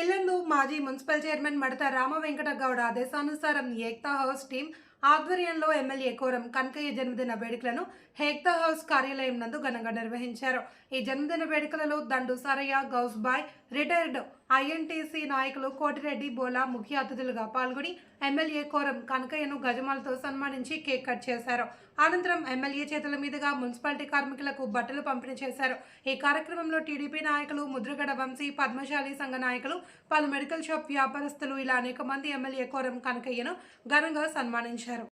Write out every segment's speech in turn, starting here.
ఇళ్ళందు మాజీ municipal chairman మడత రామ వెంకట గౌడ ఆదేశానుసారం ఏక్తా హౌస్ టీం ఆధ్వర్యంలో ఎమ్మెల్యే కోరం కనకయ్య జన్మదిన వేడుకలను హేక్తా హౌస్ కార్యాలయం నందు ఘనంగా నిర్వహించారు. ఈ జన్మదిన వేడుకలలో Dandu Saraiah Gous bye retired INTUC నాయకులు కోటిరెడ్డి బోలా ముఖ్య అతిథులుగా పాల్గొని ఎమ్మెల్యే కోరం కనకయ్యను గజమాలతో సన్మానించి కేక్ కట్ చేశారు. అనంతరం ఎమ్మెల్యే చేతుల మీదుగా మున్సిపాలిటీ కార్మికులకు బట్టలు పంపిణీ చేశారు. ఈ కార్యక్రమంలో టీడీపీ నాయకులు ముద్రగడ వంశీ పద్మశాలి సంఘ నాయకులు పలు మెడికల్ షాప్ వ్యాపారస్తులు ఇలా అనేక మంది ఎమ్మెల్యే కోరం కనకయ్యను ఘనంగా సన్మానించారు.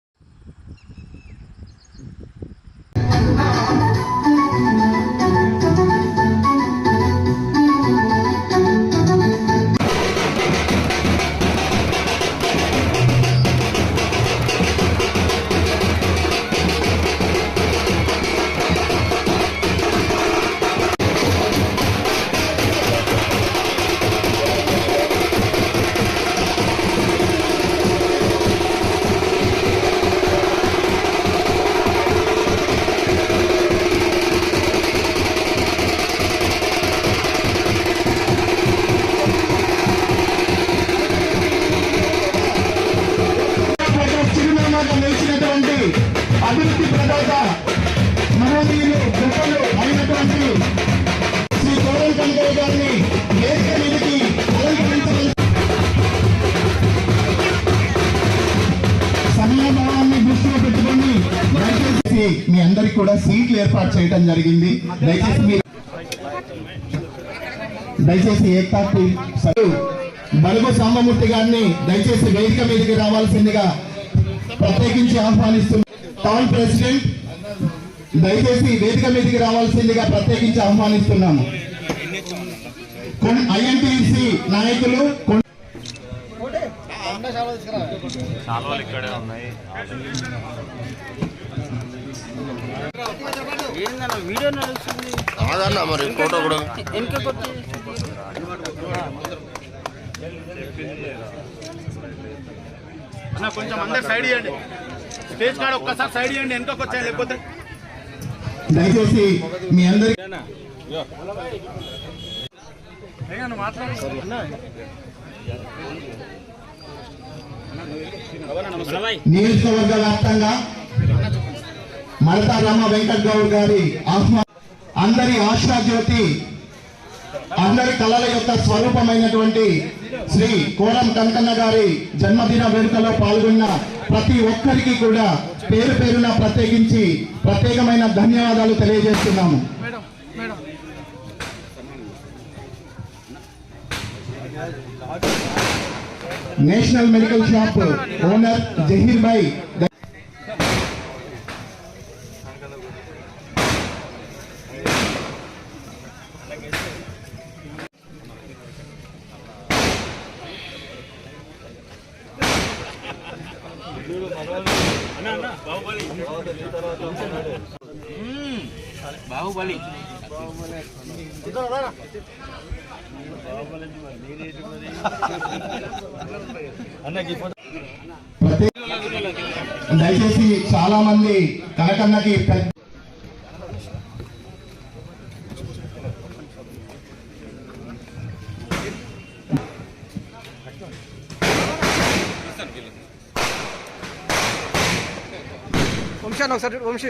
కూడా సీట్లు ఏర్పాటు చేయడం జరిగింది. దయచేసి మీరు దయచేసి ఏకతా సభ్యులు బలుగు సాంబమూర్తి గారిని దయచేసి వేదిక మీదకి రావాల్సిందిగా ప్రత్యేకించి ఆహ్వానిస్తున్న టౌన్ ప్రెసిడెంట్ దయచేసి వేదిక మీదకి రావాల్సిందిగా ప్రత్యేకించి ఆహ్వానిస్తున్నాము. ఐఎన్టీసీ నాయకులు ఉన్నాయి. ఏందన్న వీడియో నడుస్తుంది. కాదన్న మరి ఫోటో కూడా. అన్న కొంచెం అందరు సైడ్ ఇవ్వండి స్టేజ్ కాడ ఒక్కసారి సైడ్ ఇవ్వండి వెనుకకి వచ్చాయి లేకపోతే. దయచేసి మీ అందరి నియోజకవర్గ వ్యాప్తంగా మడతా రామ వెంకట్ గౌడ్ గారి ఆహ్వా అందరి ఆశా జ్యోతి అందరి కళల యొక్క స్వరూపమైనటువంటి శ్రీ కోరం కనకన్న గారి జన్మదిన వేడుకలో పాల్గొన్న ప్రతి ఒక్కరికి కూడా పేరు పేరున ప్రత్యేకించి ప్రత్యేకమైన ధన్యవాదాలు తెలియజేస్తున్నాము. National medical shop owner Zaheer Bhai Baahubali ప్రతి దయచేసి చాలా మంది కనకన్నకి పెద్ద వంశీ ఒకసారి వంశీ.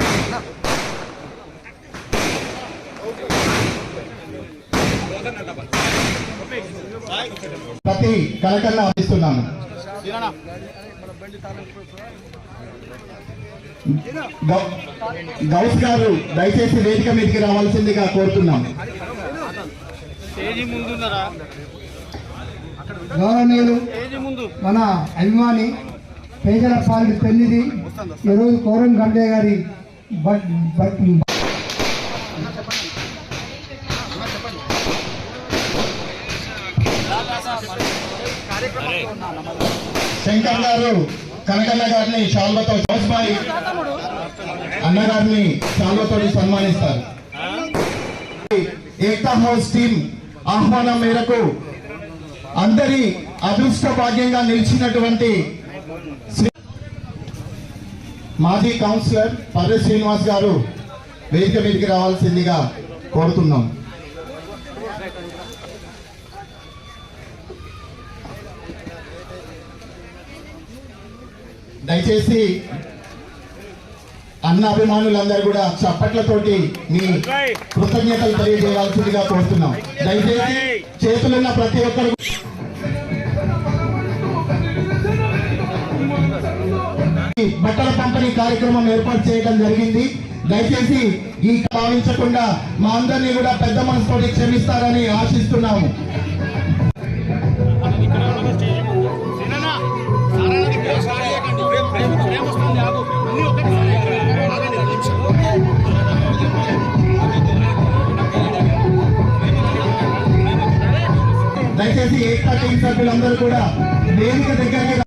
ప్రతి కనకన్న అందిస్తున్నాము గౌస్ గారు దయచేసి వేదిక మీదకి రావాల్సిందిగా కోరుతున్నాం. గౌరవనీయులు మన అభిమాని పేదల పాలి పెళ్ళిది ఈరోజు కోరం గండే గారి శంకర్ గారు కనకన్న గారిని షాల్వతో జోస్బాయి అన్నగారిని షాల్వతో సన్మానిస్తారు. ఏకతా హౌస్ టీం ఆహ్వానం మేరకు అందరి అదృష్ట భాగ్యంగా నిలిచినటువంటి మాజీ కౌన్సిలర్ పర్రె శ్రీనివాస్ గారు వేదిక మీదకి రావాల్సిందిగా కోరుతున్నాం. దయచేసి అన్న అభిమానులందరూ కూడా చప్పట్లతోటి మీ కృతజ్ఞతలు తెలియజేయాల్సిందిగా కోరుతున్నాం. దయచేసి చేతులున్న ప్రతి ఒక్కరు ఈ బట్టల పంపిణీ కార్యక్రమం ఏర్పాటు చేయడం జరిగింది. దయచేసి ఈ భావించకుండా మా అందరినీ కూడా పెద్ద మనసుతో క్షమిస్తారని ఆశిస్తున్నాము. దయచేసి ఏకతా టీం సభ్యులందరూ కూడా వేదిక దగ్గరికి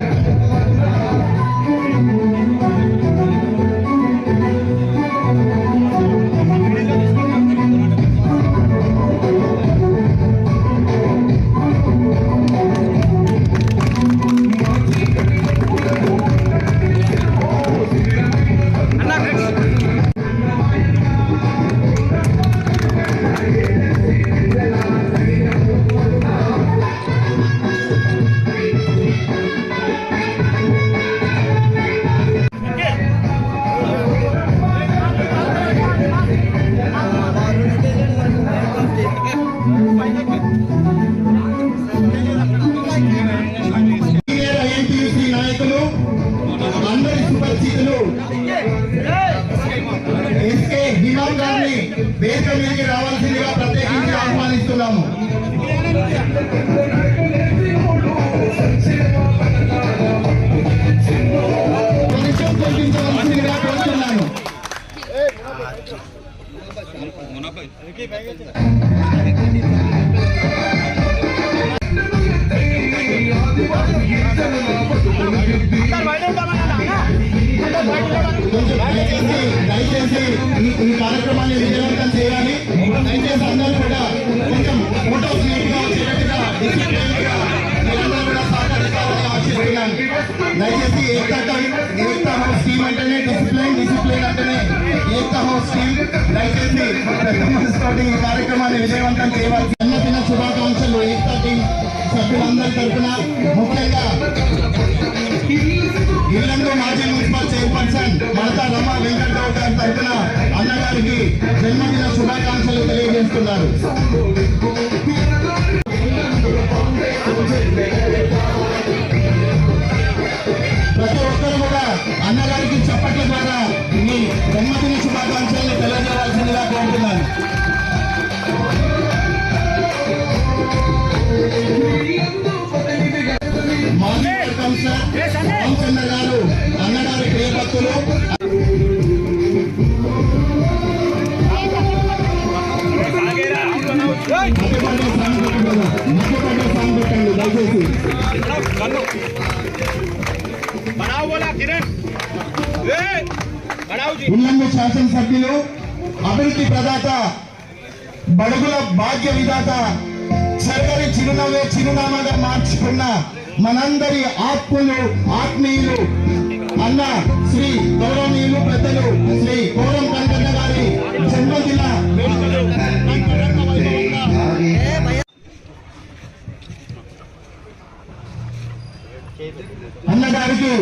ఏకతా ఏకతా హౌస్ టీమ్ అంటేనే అంటేనే ఏకతా హౌస్ టీమ్ దయచేసి ఈ కార్యక్రమాన్ని విజయవంతం చేయవలసి జన్మదిన శుభాకాంక్షలు ఏకతా టీం సభ్యులందరి తరఫున ముఖ్యంగా ఇల్లందు మాజీ మున్సిపల్ చైర్పర్సన్ మమతా రమ వెంకట్రావు గారి తరఫున అన్నగారికి జన్మదిన శుభాకాంక్షలు తెలియజేస్తున్నారు. అన్నగారికి చప్పట్ల ద్వారా మీ జన్మదిన శుభాకాంక్షల్ని తెలియజేయాల్సిందిగా కోరుతున్నాను. ఉల్లంగ శాసనసభ్యులు అభివృద్ధి ప్రదాత బడుగుల భాగ్య విధాత చక్కని చిరునవ్వే చిరునామాగా మార్చుకున్న మనందరి ఆత్మలు ఆత్మీయులు అన్న శ్రీ గౌరవనీయులు పెద్దలు శ్రీ గౌరవ కనకన్న గారి జన్మదిన అన్నగారికి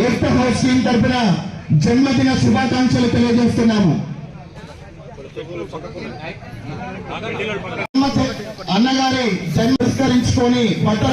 ఎంత హౌస్ టీం తరఫున జన్మదిన శుభాకాంక్షలు తెలియజేస్తున్నాము. అన్నగారి జన్మస్కరించుకొని పట్టణ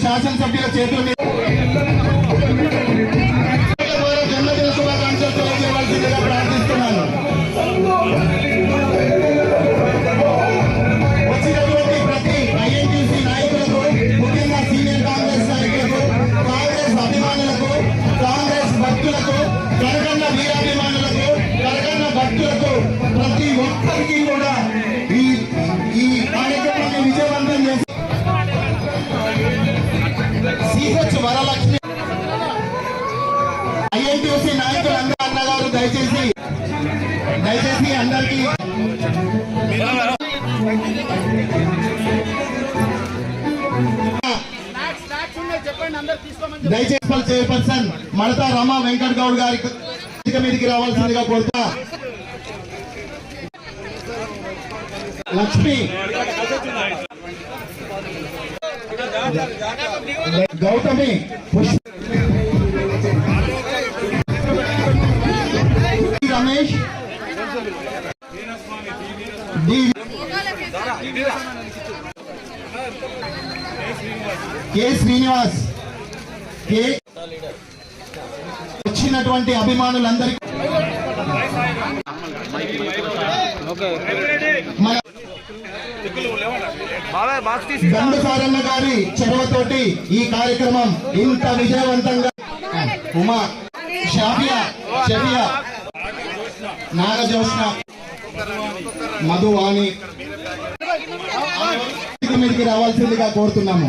శాసనసభ్యుల చేతుల మీద మడతా రమ వెంకట్ గౌడ్ గారి మీదకి రావాల్సిందిగా కోరుతా. లక్ష్మి. గౌతమి రమేష్. కే శ్రీనివాస్. కే వచ్చినటువంటి అభిమానులందరికీ గండు సారన్న గారి చొరవతోటి ఈ కార్యక్రమం ఇంత విజయవంతంగా ఉమా షాఫియా షఫియా నాగజోష్ణ మధువాణి మీదకి రావాల్సిందిగా కోరుతున్నాము.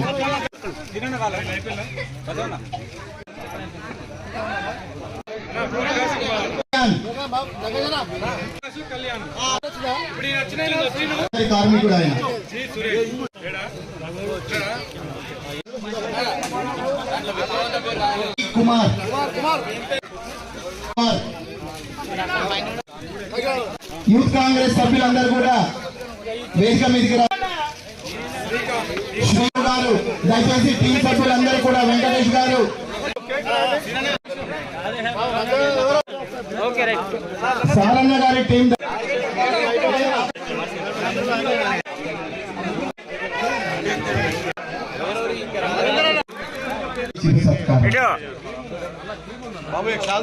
కార్మికుడు ఆయన కుమార్ కుమార్ యూత్ కాంగ్రెస్ సభ్యులందరూ కూడా వేదిక మీదకి రా. శ్రీ గారు దయచేసి టీం సభ్యులందరూ కూడా వెంకటేష్ గారు ఓకే రైట్ సారన్న గారి టీం సత్కారం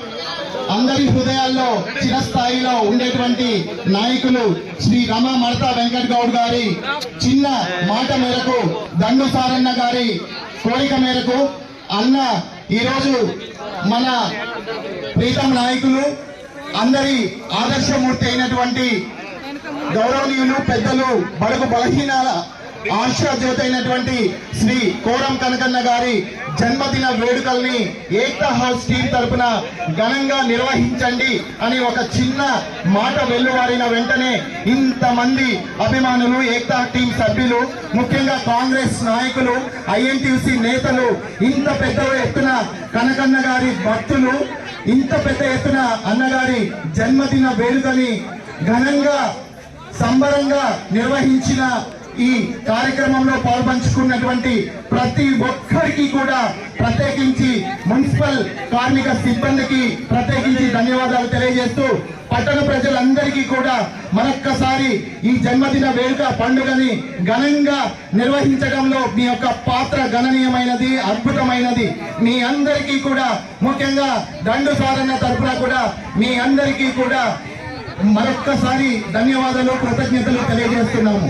అందరి హృదయాల్లో చిరస్థాయిలో ఉండేటువంటి నాయకులు శ్రీ రమ మడతా వెంకట్ గౌడ్ గారి చిన్న మాట మేరకు దండు సారన్న గారి కోరిక మేరకు అన్న ఈరోజు మన ప్రీతం నాయకులు అందరి ఆదర్శమూర్తి అయినటువంటి గౌరవనీయులు పెద్దలు బడుగు బలహీనాల ఆశా అయినటువంటి శ్రీ కోరం కనకన్న గారి జన్మదిన వేడుకల్ని ఏక్తా హౌస్ టీం తరపున ఘనంగా నిర్వహించండి అని ఒక చిన్న మాట వెల్లువారిన వెంటనే ఇంతమంది అభిమానులు ఏక్తా టీం సభ్యులు ముఖ్యంగా కాంగ్రెస్ నాయకులు ఐఎన్టీసీ నేతలు ఇంత పెద్ద ఎత్తున కనకన్న గారి భక్తులు ఇంత పెద్ద ఎత్తున అన్నగారి జన్మదిన వేడుకని ఘనంగా సంబరంగా నిర్వహించిన ఈ కార్యక్రమంలో పాల్పంచుకున్నటువంటి ప్రతి ఒక్కరికి కూడా ప్రత్యేకించి మున్సిపల్ కార్మిక సిబ్బందికి ప్రత్యేకించి ధన్యవాదాలు తెలియజేస్తూ పట్టణ ప్రజలందరికీ కూడా మరొక్కసారి ఈ జన్మదిన వేడుక పండుగని ఘనంగా నిర్వహించడంలో మీ యొక్క పాత్ర గణనీయమైనది అద్భుతమైనది. మీ అందరికీ కూడా ముఖ్యంగా దండు సారన్న తరఫున కూడా మీ అందరికీ కూడా మరొక్కసారి ధన్యవాదాలు కృతజ్ఞతలు తెలియజేస్తున్నాము.